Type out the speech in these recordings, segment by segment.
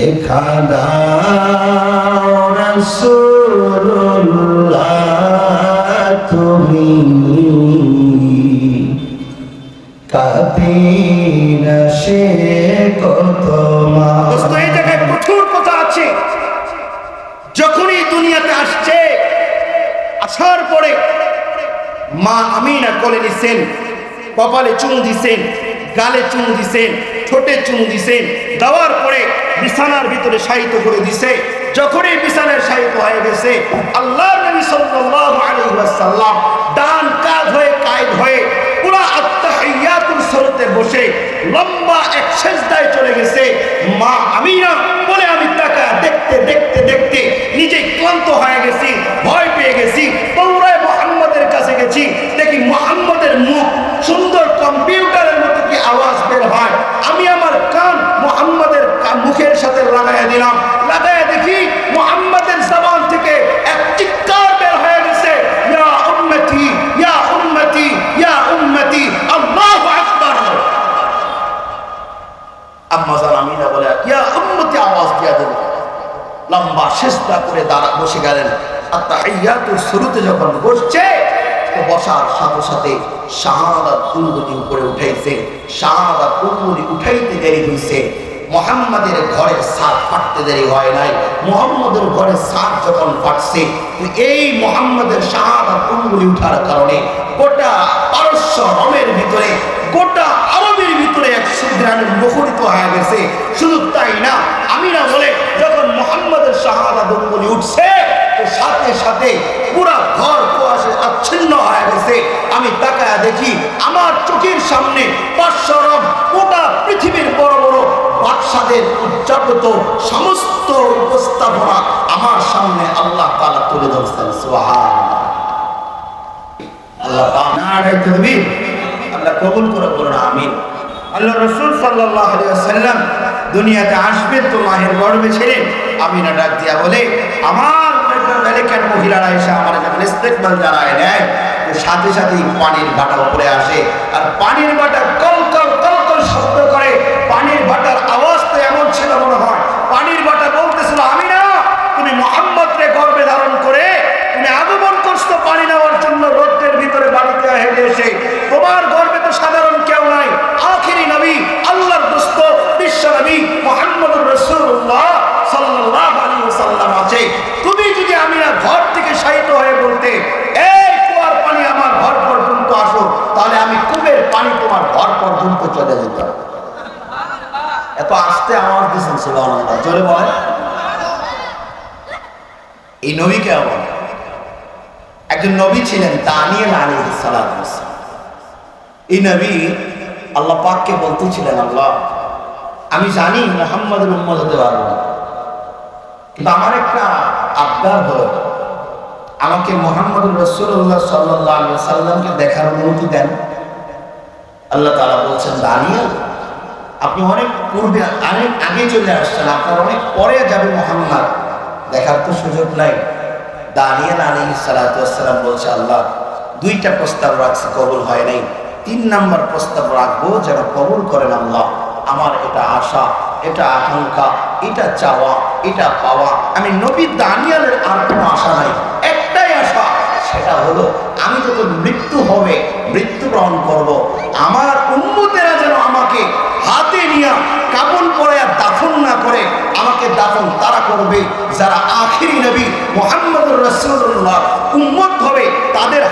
দেখা দাও রাসূলুল্লাহ তুমি কাদিনা সে কত মা দোস্ত এই জায়গায় প্রচুর কথা আছে। যখনই দুনিয়াতে আসছে আসার পরে মা আমিনা কোলে নিছেন কপালে চুমু দিছেন। গালে চুমু দিছেন, ঠোঁটে চুমু দিছেন, দেওয়ার পরে বিছানার ভিতরে সাহিত্য করে দিছে। যখনই বিছানার সাহিত্য হয়ে গেছে আল্লাহ নবী সাল্লাল্লাহু আলাইহি ওয়াসাল্লাম ডান কাঁধ হয়ে কায়দ হয়ে পুরা আত্তাহিয়াতুল সরতে বসে লম্বা এক সেজদায় চলে গেছে, মা আমিনা শেষটা করে দাঁড়া, বসে গেলেন। আর তাহিয়াতুর শুরুতে যখন বসছে বসার সাথে সাথে শাহাদাত কুলগুলি উপরে উঠাইছে। শাহাদাত কুলগুলি উঠাইতে দেরি হইছে। মোহাম্মদের ঘরের সাত ফাটতে দেরি হয় নাই। মোহাম্মদের ঘরের সাত যখন ফাটছে এই মোহাম্মদের শাহাদাত কুলগুলি উঠার কারণে গোটা পারস্য রমের ভিতরে, গোটা আরবের ভিতরে এক সুদ্রানের মুখরিত হয়ে গেছে। শুধু তাই না, আমিরা বলে, যখন মোহাম্মদের শাহাদা বলি উঠছে, তো সাথে সাথে পুরা ঘর কুয়াশে আচ্ছিন্ন হয়ে গেছে। আমি তাকায়া দেখি, আমার চোখের সামনে পাঁচশরম গোটা পৃথিবীর বড় বাদশাদের উদযাপিত সমস্ত উপস্থাপনা আমার সামনে আল্লাহ তাআলা তুলে ধরছেন দুনিয়াতে তো মাহের গর্ভে ছিলেন আমিনা ডাক দিয়া বলে, আমার সাথে পানির বাটা উপরে আসে। আর পানির বাটা কল কল কল কল শব্দ করে পানির বাটার আওয়াজ তো এমন ছিল মনে হয় পানির বাটা বলতেছিল আমিনা তুমি মোহাম্মদ রে গর্ভে ধারণ করে তুমি আগমন করছ পানি নেওয়ার জন্য রোদ্রের ভিতরে বাড়িতে হেঁটে এসে তোমার গর্বে তো সাধারণ কেউ নাই আখিরি নবী আল্লাহর দোস্ত বিশ্ব নবী মোহাম্মদ রসুল্লাহ সাল্লাল্লাহু আলাইহি ওয়াসাল্লাম আছে তুমি যদি আমি না ঘর থেকে শায়িত হয়ে বলতে এই কুয়ার পানি আমার ঘর পর্যন্ত আসো তাহলে আমি কূপের পানি তোমার ঘর পর্যন্ত চলে যেতাম এত আস্তে আওয়াজ দিয়েছেন সুবহানাল্লাহ জোরে বলে? এই নবীকে আমার একজন নবী ছিলেন দানিয়েল আলাইহিস সালাম। এই নবী আল্লাহ পাককে বলতেছিলেন, আল্লাহ, আমি জানি মোহাম্মদের উম্মত হতে পারব না। কিন্তু আমার একটা আবদার হলো, আমাকে মোহাম্মদ রসুল্লাহ সাল্লাহ সাল্লামকে দেখার অনুমতি দেন। আল্লাহ তাআলা বলছেন, দানিয়েল আপনি অনেক পূর্বে অনেক আগে চলে আসছেন, আপনার অনেক পরে যাবে মোহাম্মদ দেখার তো সুযোগ নাই। দানিয়াল আলী সালাতাম বলছে, আল্লাহ, দুইটা প্রস্তাব রাখছে, কবুল হয় নাই। তিন নাম্বার প্রস্তাব রাখব যেন কবুল করেন আল্লাহ। আমার এটা আশা, এটা আকাঙ্ক্ষা, এটা চাওয়া, এটা পাওয়া। আমি নবী দানিয়ালের আর কোনো আশা নাই। একটাই আশা, সেটা হলো আমি যখন মৃত্যু হবে মৃত্যুবরণ করব আমার উন্মতেরা যেন আমাকে হাতে নিয়ে কাপড় পরে আর দাফন না করে আমাকে দাফন তারা করবে যারা আখিরি নবী মোহাম্মদুর রসুল্লাহ উম্মত হবে তাদের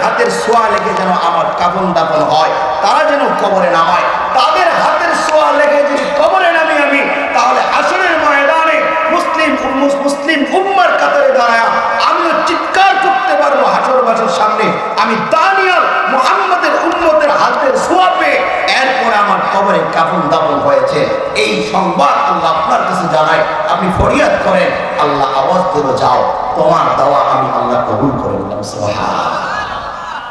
সোয়া লেগে যেন আমার কাপন দাফন হয়, তারা যেন কবরে নামায়, তাদের হাতের সোয়া লেগে যদি কবরে নামি আমি, তাহলে আসরের ময়দানে মুসলিম মুসলিম উম্মার কাতারে দাঁড়ায় আমিও চিৎকার করতে পারব হাসর বাসর সামনে। আমি দানিয়াল মোহাম্মদের উম্মতের হাতের সোয়া পেয়ে এরপরে আমার কবরে কাফন দাফন হয়েছে। এই সংবাদ আল্লাহ আপনার কাছে জানাই, আপনি ফরিয়াদ করেন, আল্লাহ আওয়াজ দেব, যাও, তোমার দেওয়া আমি আল্লাহ কবুল করে নিলাম সুবহান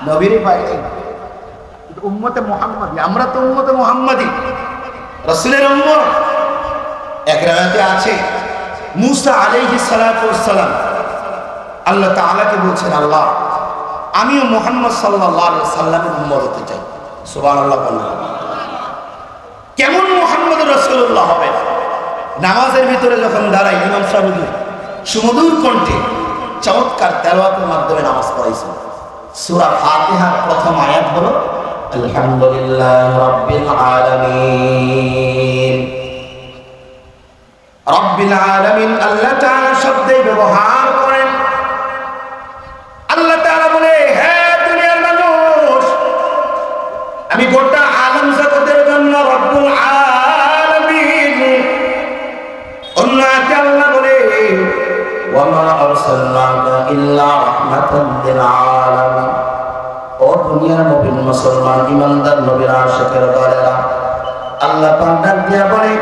নবীর বাইরে উম্মতে মোহাম্মদী, আমরা তো উম্মতে মোহাম্মদী। রসুলের উম্মত। এক রায়াতে আছে, মুসা আলাইহিস সালাতু ওয়াসসালাম আল্লাহ তাআলাকে বলছেন, আল্লাহ, আমিও মোহাম্মদ সাল্লাল্লাহু আলাইহি সাল্লামের উম্মত হতে চাই। সুবহানাল্লাহ বললেন। কেমন মোহাম্মদ রাসূলুল্লাহ হবে? নামাজের ভিতরে যখন দাঁড়াই ইমাম সাহেব সুমধুর কণ্ঠে চমৎকার তেলাওয়াতের মাধ্যমে নামাজ পড়াইছেন। সূরা ফাতিহার প্রথম আয়াত হলো, আলহামদুলিল্লাহ রাব্বিল আলামিন। রব্বিল আলামিন আল্লাহ তাআলা শব্দে ব্যবহার করেন। আল্লাহ তাআলা বলে, হে দুনিয়ার মানুষ, আমি গোটা আলম জগতের জন্য রব্বুল আলামিন। অন্য আল্লাহ বলে ওয়ামা আরসালনাকা ইল্লা রাহমাতান লিল আলামিন দুনিয়ার নবীন মুসলমান ইমানদার নবীর আশিকের দলেরা আল্লাহ পাক দিয়া বলে,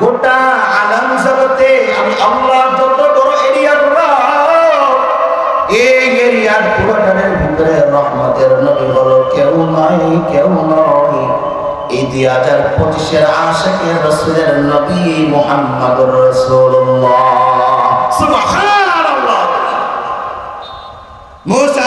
গোটা আলম জগতে আমি আল্লাহ যত বড় এরিয়ার এই এরিয়ার পুরোটানের ভিতরে রহমতের নবী বলো কেউ নয় কেউ নয়। এই দুই হাজার পঁচিশের আশাকে রসুলের নবী মোহাম্মদ রসুল্লাহ সুবহানাল্লাহ। মুসা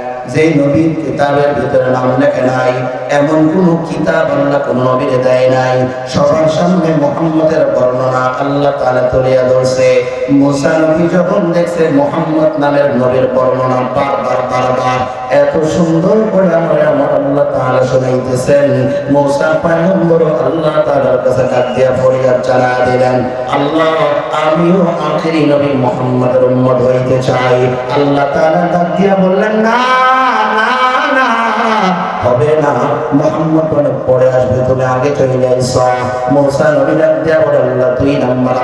যে নবীর কিতাবের ভিতরে নাম লেখে নাই, এমন কোন কিতাব আল্লাহ কোন নবীরে দেয় নাই। সবার সামনে মোহাম্মদের বর্ণনা আল্লাহ তালা তুলিয়া ধরছে। মুসা নবী যখন দেখছে মোহাম্মদ নামের নবীর বর্ণনা বারবার বারবার এত সুন্দর করে আমার আমার আল্লাহ তাআলা শুনাইতেছেন। মুসা পয়গম্বর আল্লাহ তাআলার কাছে ডাক দিয়া ফরিয়াদ জানা দিলেন, আল্লাহ, আমিও আখেরি নবী মোহাম্মদের উম্মত হইতে চাই। আল্লাহ তাআলা ডাক দিয়া বললেন, না। হবে না। মোহাম্মদ বলে পরে আসবে তুমি আগে চলে যাইছ মোসা বলে, আল্লাহ, তুই নাম্বার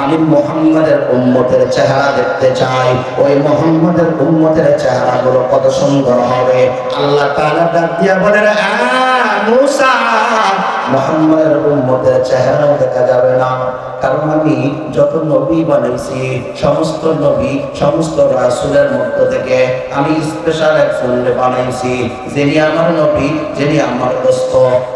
আমি মোহাম্মদের উম্মতের চেহারা দেখতে চাই। ওই মোহাম্মদের উম্মতের চেহারা গুলো কত সুন্দর হবে। আল্লাহ তাআলা ডাক দিয়া বলে মোহাম্মদের উম্মতের চেহারাও দেখা যাবে না। কারণ আমি যত নবী বানাইছি, সমস্ত নবী, সমস্ত রাসুলের মধ্য থেকে আমি স্পেশাল একজনকে বানিয়েছি যিনি আমার নবী, যিনি আমার দোস্ত।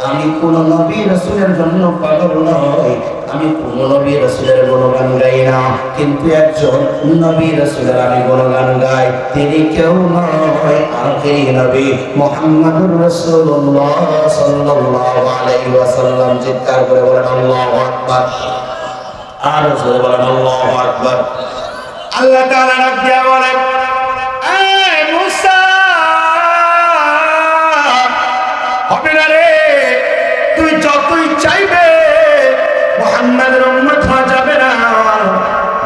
আমি কোন নবী রাসুলের জন্য পাগল নয়। আমি কোন নবী রাসূলের গুণগান গাই না কিন্তু একজন নবী রাসূলের আমি গান গাই। তিনি কেউ নয়, আখেরি নবী মুহাম্মাদুর রাসূলুল্লাহ সাল্লাল্লাহু আলাইহি ওয়াসাল্লাম। চিৎকার করে বলেন, আল্লাহু আকবার। আর জোরে বলেন, আল্লাহু আকবার। আল্লাহ তাআলা দিয়া বলেন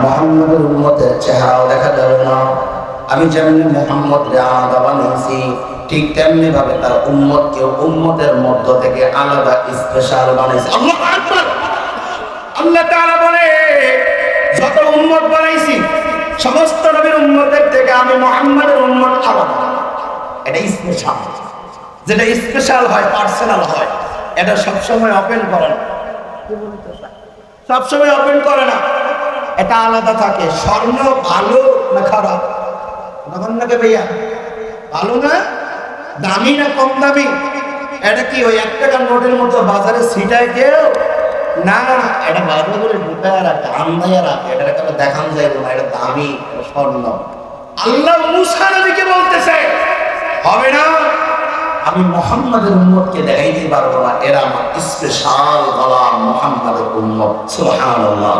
মুহাম্মাদের উম্মতের চেহারাও দেখা যাবে না। আমি যেমনি মোহাম্মদ রে আলাদা বানিয়েছি, ঠিক তেমনি ভাবে তার উম্মতকে উম্মতের মধ্য থেকে আলাদা স্পেশাল বানিয়েছি আল্লাহু আল্লাহ তাআলা বলে, যত উম্মত বানাইছি, সমস্ত নবীর উম্মতের থেকে আমি মুহাম্মাদের উম্মত আলাদা। এটা স্পেশাল যেটা স্পেশাল হয় পার্সোনাল হয়, এটা সবসময় ওপেন করে না। সবসময় ওপেন করে না। এটা আলাদা থাকে। স্বর্ণ ভালো না খারাপ? তখন নাকি ভাইয়া? ভালো না? দামি না কম দামি? এটা কি ওই এক টাকার নোটের মতো বাজারে ছিটায় কেউ? না এটা ভালো করে ঢুকায় রাখে আমদাইয়া রাখে। এটা একটা দেখান যায় না? এটা দামি স্বর্ণ। আল্লাহ মুসা নবীকে বলতেছে, হবে না, আমি মোহাম্মদের উম্মতকে দেখাইতে পারব না। এরা আমার স্পেশাল বলা মোহাম্মদের উম্মত। সুবহানাল্লাহ।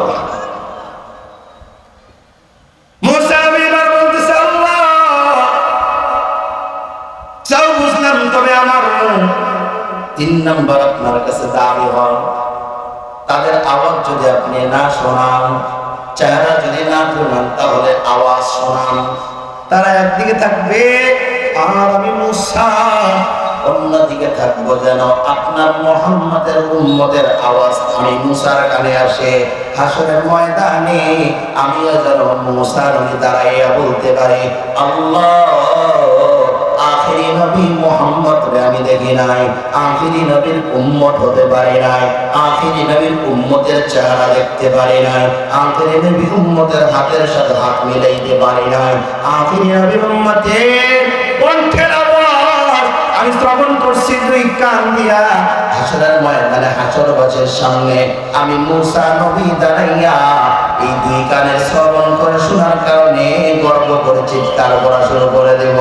তিন নাম্বার আপনার কাছে দাবি হয়, তাদের আওয়াজ যদি আপনি না শোনান, চেহারা যদি না শোনান তাহলে আওয়াজ শোনান। তারা একদিকে থাকবে, আর আমি মুসা। অন্যদিকে থাকব যেন আপনার মোহাম্মদের উম্মদের আওয়াজ আমি মুসার কানে আসে। হাসনের ময়দানে আমিও যেন মুসার দাঁড়াইয়া বলতে পারি, আল্লাহ! আখিরি নবী মোহাম্মদ রে আমি দেখি নাই। আখিরি নবীর উম্মত হতে পারি নাই। আখিরি নবীর উম্মতের চেহারা দেখতে পারি নাই। আখিরি নবী উম্মতের হাতের সাথে হাত মিলাইতে পারি নাই। আখিরি নবীর উম্মতের কণ্ঠের আওয়াজ আমি শ্রবণ করছি দুই কান দিয়া। হাসরের ময়দানে হাসর বাজের সামনে আমি মুসা নবী দাঁড়াইয়া এই দুই কানের শ্রবণ করে শোনার কারণে গর্ব করে চিৎকার করা শুরু করে দেব।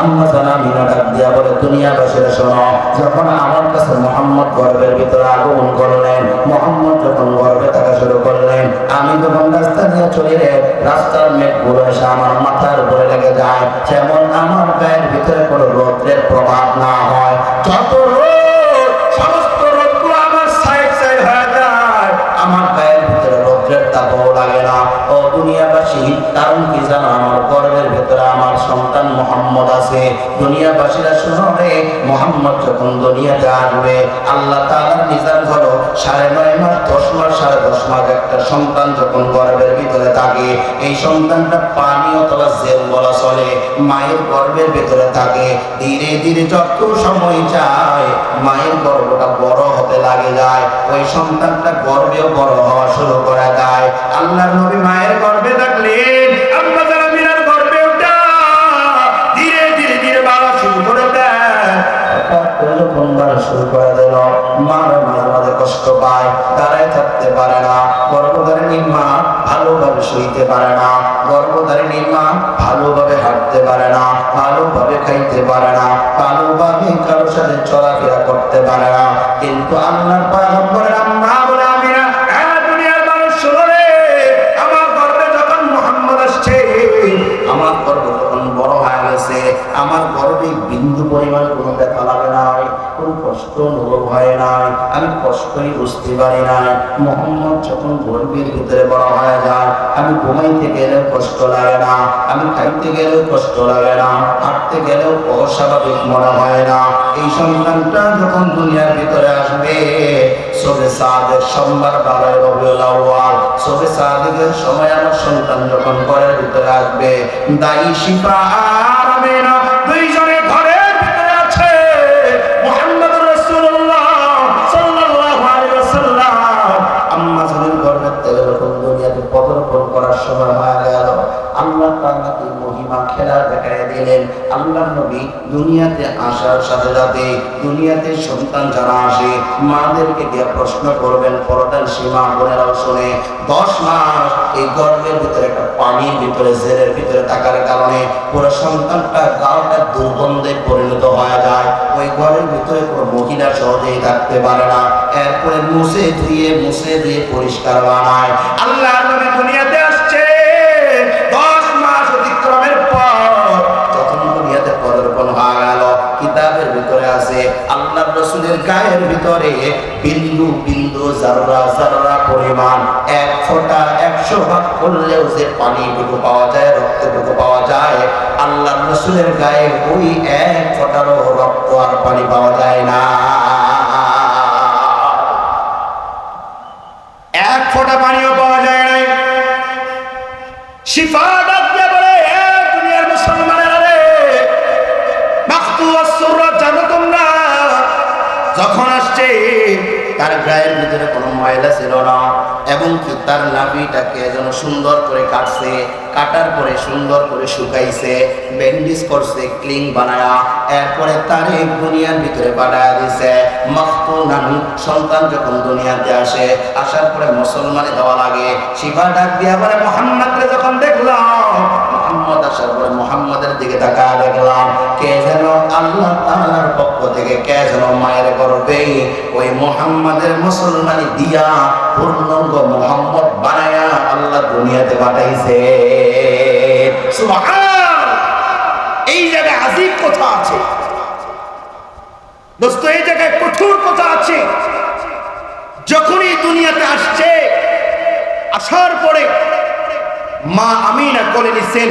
আম্মা ভিতরে আগমন করলেন, মোহাম্মদ যখন গর্বে থাকা শুরু করলেন, আমি যখন রাস্তা দিয়ে চলি রে রাস্তার মেঘগুলো এসে আমার মাথার উপরে লেগে যায়। যেমন আমার গায়ের ভিতরে কোনো রৌদ্রের প্রভাব না হয় রৌদ্রের লাগে না। ও দুনিয়াবাসী, কারণ কি জানো? আমার গর্বের ভিতরে আমার সন্তান মোহাম্মদ আছে। দুনিয়াবাসীরা শুনো মোহাম্মদ যখন দুনিয়াতে আসবে, আল্লাহ তাআলার নিজাম হলো সাড়ে নয় মাস, দশ মাস, সাড়ে দশ মাস একটা সন্তান যখন গর্ভের ভিতরে থাকে, এই সন্তানটা পানি অথবা জেল বলা চলে, মায়ের গর্ভের ভিতরে থাকে। ধীরে ধীরে যত সময় যায়, মায়ের গর্ভটা বড় হতে লাগে যায়। ওই সন্তানটা গর্বেও বড় হওয়া শুরু করে। কষ্ট পায় দাঁড়ায় থাকতে পারে না। গর্ভধারিণী মা ভালোভাবে শুইতে পারে না। গর্ভধারিণী মা ভালোভাবে হাঁটতে পারে না, ভালোভাবে খাইতে পারে না, ভালোভাবে কারোর সাথে চলাফেরা করতে পারে না। কিন্তু আল্লাহর পয়গম্বরের আম্মা বলে আমি না আমার গর্ভ যখন বড় হয়ে গেছে। আমার গর্ভে বিন্দু পরিমাণ কোনো কষ্ট অনুভব হয় নাই, আমি কষ্টই বুঝতে পারি নাই। মোহাম্মদ যখন গর্ভের ভিতরে বড় হয়ে যায়, আমি ঘুমাইতে গেলেও কষ্ট লাগে না, আমি খাইতে গেলেও কষ্ট লাগে না, হাঁটতে গেলেও অস্বাভাবিক মনে হয় না। এই সন্তানটা যখন দুনিয়ার ভিতরে আসবে সবে সাদের সোমবার বারোই রবিউল আউয়াল সবে সাদিকের সময় আমার সন্তান যখন ঘরের ভিতরে আসবে, দায়ী শিফা আর আমেনা আসার সাথে সাথে দুনিয়াতে সন্তান যারা আসে, মাদেরকে দিয়ে প্রশ্ন করবেন পরদান সীমা বোনেরাও শুনে। দশ মাস এই গর্ভের ভিতরে, একটা পানির ভিতরে, জেলের ভিতরে থাকার কারণে পুরো সন্তানটা গাওটা দুর্গন্ধে পরিণত হয়ে যায়। ওই ঘরের ভিতরে কোনো মহিলা সহজেই থাকতে পারে না। এরপরে মুছে ধুয়ে মুছে ধুয়ে পরিষ্কার বানায়। আল্লাহ নবী গায়ের ভিতরে বিন্দু বিন্দু জাররা জাররা পরিমাণ এক ফোঁটা একশো ভাগ করলেও যে পানিটুকু পাওয়া যায়, রক্তটুকু পাওয়া যায়, আল্লাহ রসুলের গায়ে ওই এক ফোঁটারও রক্ত আর পানি পাওয়া যায় না। এক ফোঁটা পানিও পাওয়া যায় নাই। শিফা আসছে তার গায়ের ভিতরে কোনো ময়লা ছিল না, এবং কি তার নাভিটাকে যেন সুন্দর করে কাটছে, কাটার পরে সুন্দর করে শুকাইছে ব্যান্ডেজ করছে ক্লিং বানায়া, এরপরে তার এই দুনিয়ার ভিতরে পাঠায় দিছে। মাখতুনান সন্তান যখন দুনিয়াতে আসে, আসার পরে মুসলমানে দেওয়া লাগে। শিবা ডাক দিয়া বলে, মোহাম্মদকে যখন দেখলাম মোহাম্মদ আসার পরে মোহাম্মদের দিকে তাকায় দেখলাম, কে যেন আল্লাহ তাআলার পক্ষ থেকে কে যেন মায়ের গর্ভে ওই মোহাম্মদের মুসলমানি দিয়া পূর্ণাঙ্গ মোহাম্মদ বানায়া আল্লাহ দুনিয়াতে পাঠাইছে। এই জায়গায় আজিব কথা আছে। দোস্ত, এই জায়গায় কঠোর কথা আছে। যখনই দুনিয়াতে আসছে, আসার পরে মা আমিনা কোলে নিছেন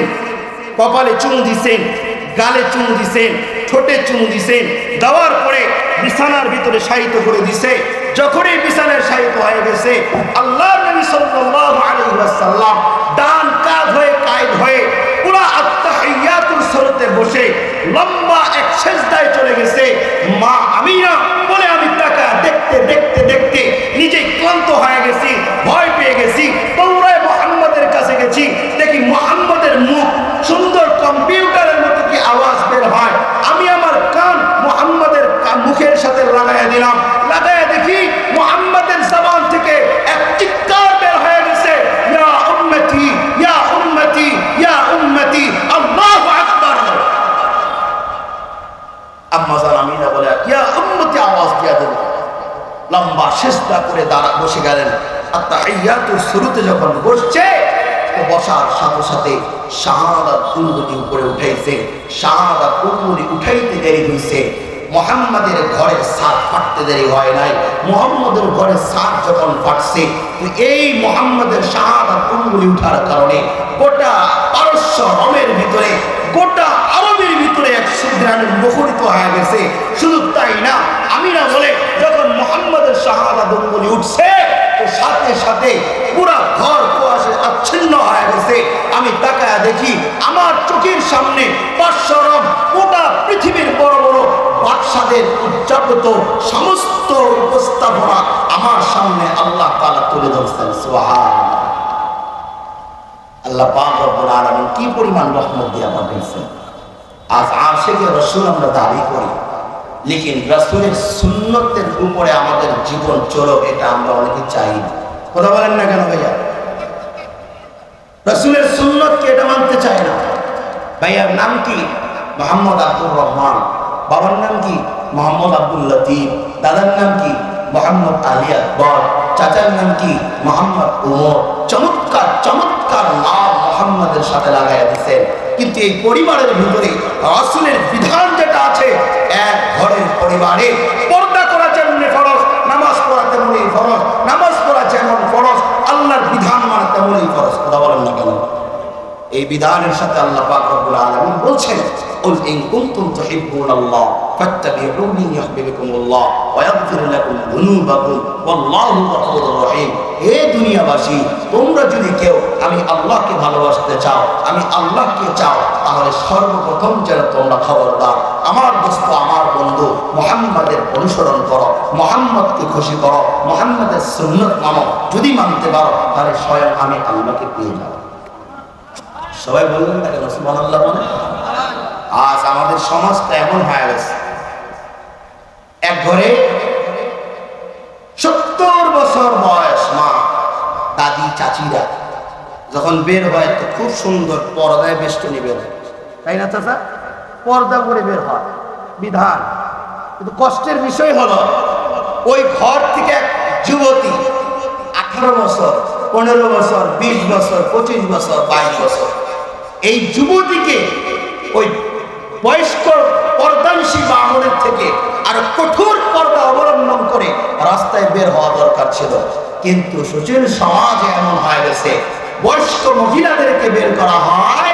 কপালে চুমু দিছেন, গালে চুমু দিছেন, ঠোঁটে চুমু দিছেন, দেওয়ার পরে বিছানার ভিতরে শায়িত করে দিছে। যখনই বিছানায় শায়িত হয়ে গেছে আল্লাহ নবী সাল্লাল্লাহু আলাইহি ওয়াসাল্লাম ডান কাঁধ হয়ে কায়দ হয়ে পুরা আত্তাহিয়াতুল সরতে বসে লম্বা এক সেজদায় চলে গেছে, মা আমিনা করে দাঁড়া বসে গেলেন। আর তাহিয়াতুর শুরুতে যখন বসছে বসার সাথে সাথে শাহাদাত কুণ্ডলি উপরে উঠাইছে। শাহাদাত কুণ্ডলি উঠাইতে দেরি হইছে। মোহাম্মদের ঘরের সাত ফাটতে দেরি হয় নাই। মোহাম্মদের ঘরের সাত যখন ফাটছে এই মোহাম্মদের শাহাদাত কুণ্ডলি উঠার কারণে গোটা পারস্য রমের ভিতরে, গোটা আরবের ভিতরে এক সুগ্রানের মুখরিত হয়ে গেছে। শুধু তাই না, আমিরা বলে যখন মোহাম্মদের উঠছে, তো সাথে সাথে পুরা ঘর কুয়াশে হয়ে গেছে। আমি তাকায় দেখি আমার চোখের সামনে পাঁচশরম গোটা পৃথিবীর বড় বড় বাদশাদের উদযাপিত সমস্ত উপস্থাপনা আমার সামনে আল্লাহ তালা তুলে ধরছেন। সোহান আল্লাহ পাক কি পরিমাণ রহমত দিয়ে পাঠিয়েছেন আজ আশেকে রসুল আমরা দাবি করি। লেকিন রসুলের সুন্নতের উপরে আমাদের জীবন চলো, এটা আমরা অনেকে চাই না। কথা বলেন না কেন ভাইয়া? রসুলের সুন্নতকে এটা মানতে চায় না। ভাইয়ার নাম কি? মোহাম্মদ আব্দুর রহমান। বাবার নাম কি? মোহাম্মদ আব্দুল লতিফ। দাদার নাম কি? মোহাম্মদ আলী আকবর। চাচার নাম কি? মোহাম্মদ উমর চমৎকার চমৎকার নাম মোহাম্মদের সাথে লাগাইয়া দিচ্ছেন কিন্তু এই পরিবারের ভিতরে রসুলের বিধান ঘরের পরিবারে পর্দা করা যেমন ফরজ নামাজ পড়া তেমনই ফরজ নামাজ পড়া যেমন ফরজ আল্লাহর বিধান মানা তেমনই ফরজ কথা বলেন না কেন এই বিধানের সাথে আল্লাহ পাক রব্বুল আলামিন বলছেন قل إن كنتم تحبون الله فاتبعوني يحببكم الله ويغفر لكم ذنوبكم والله غفور رحيم হে দুনিয়াবাসী তোমরা যদি কেউ আমি আল্লাহকে ভালোবাসতে চাও আমি আল্লাহকে চাও তাহলে সর্বপ্রথম যেন তোমরা খবর দাও আমার দোস্ত, আমার বন্ধু, মোহাম্মদের অনুসরণ করো, মোহাম্মদকে খুশি করো, মোহাম্মদের সুন্নত মানো। যদি মানতে পারো, তাহলে স্বয়ং আমি আল্লাহকে পেয়ে যাব। সবাই বললেন তাকে কেন? সুবহানাল্লাহ মানে? আজ আমাদের সমাজটা এমন হয়ে গেছে। এক ঘরে সত্তর বছর বয়স মা, দাদি, চাচিরা যখন বের হয়, তো খুব সুন্দর পর্দায় বেষ্টনী বের হয়। তাই না চাচা? পর্দা করে বের হয়। বিধান। কিন্তু কষ্টের বিষয় হলো, ওই ঘর থেকে এক যুবতী আঠারো বছর, পনেরো বছর, বিশ বছর, পঁচিশ বছর, বাইশ বছর। এই যুবতীকে ওই বয়স্ক পর্দাংশী বামনের থেকে আরও কঠোর পর্দা অবলম্বন করে রাস্তায় বের হওয়া দরকার ছিল। কিন্তু সুচির সমাজে এমন হয়ে গেছে, বয়স্ক মহিলাদেরকে বের করা হয়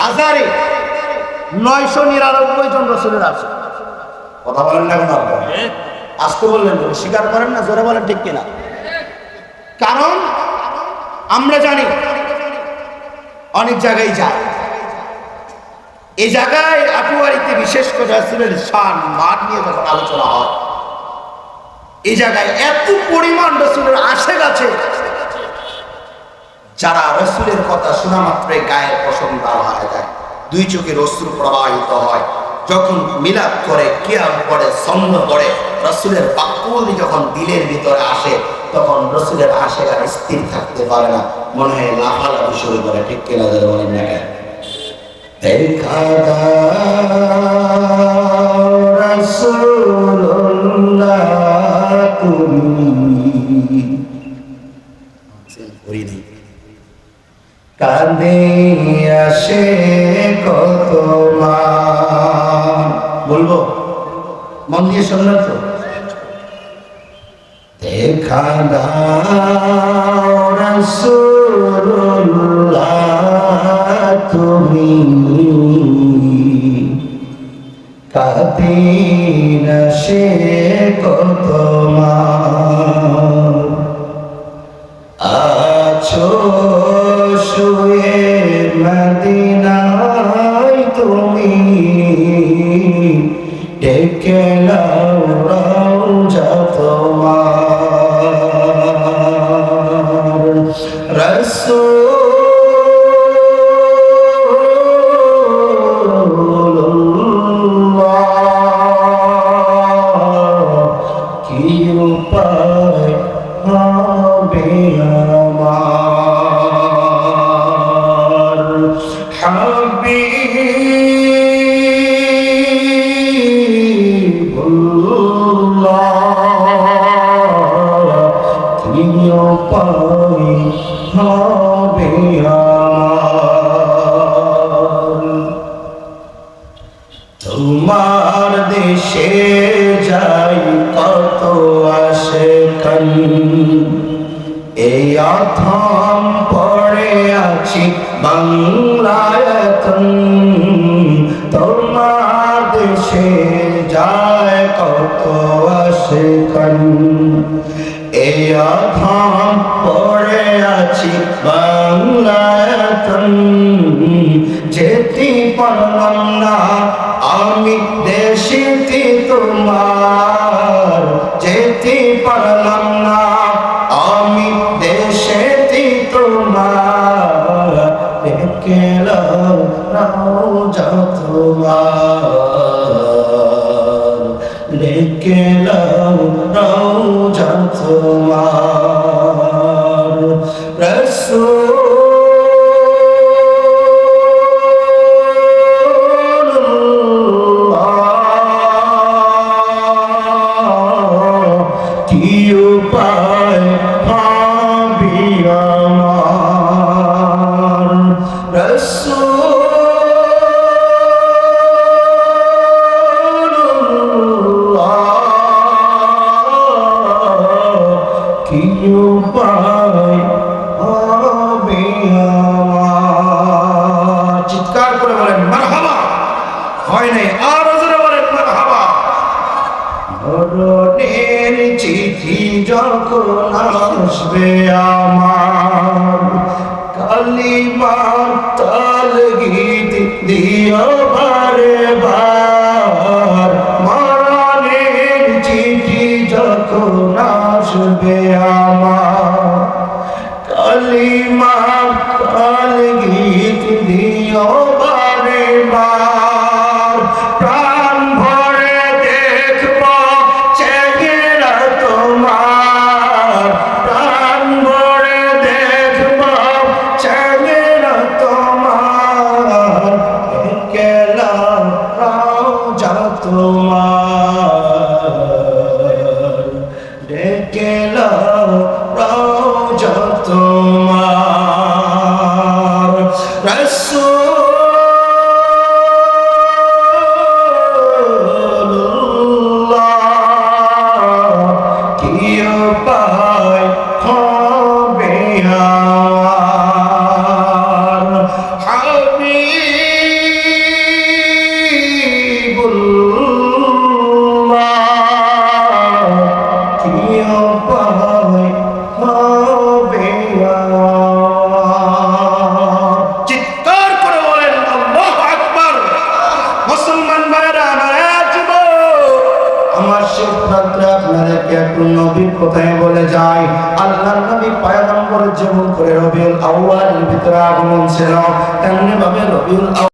হাজারে নয়শো নিরানব্বই জন রসুলের আছে কথা বলেন না কেন আপনারা? আসতে বললেন স্বীকার করেন না? জোরে বলেন ঠিক কিনা? কারণ আমরা জানি অনেক জায়গায় যায়। এই জায়গায় আটুয়ারিতে বিশেষ করে রাসুলের শান মাঠ নিয়ে যখন আলোচনা হয় এই জায়গায় এত পরিমাণ রসুলের আশে গেছে যারা রসুলের কথা শোনা মাত্রই গায়ের পছন্দ হয়ে যায়। দুই চোখে রসুল প্রবাহিত হয়। যখন মিলাপ করে, কিয়াম করে ছন্দ করে রসুলের বাক্যগুলি যখন দিলের ভিতরে আসে, তখন রসুলের আশে আর স্থির থাকতে পারে না। মনে হয় লাফালাফি শুরু করে, ঠিক কিনা যাদের বলেন না কেন? দেখা দাও তুমি করি নেই কাঁদে আসে কত বলব? মন দিয়ে শুনলেন তো? দেখা তুমি। কাঁদে আসে কত মা। তোমার অথম পড়ে আছি বাংলায়তন তোমার দেশে যায় কত আসে এই অথম পড়ে আছি বাংলায়তন যেতে পারলাম না, আমি দেশেতে তোমার। যেতে পারলাম দিও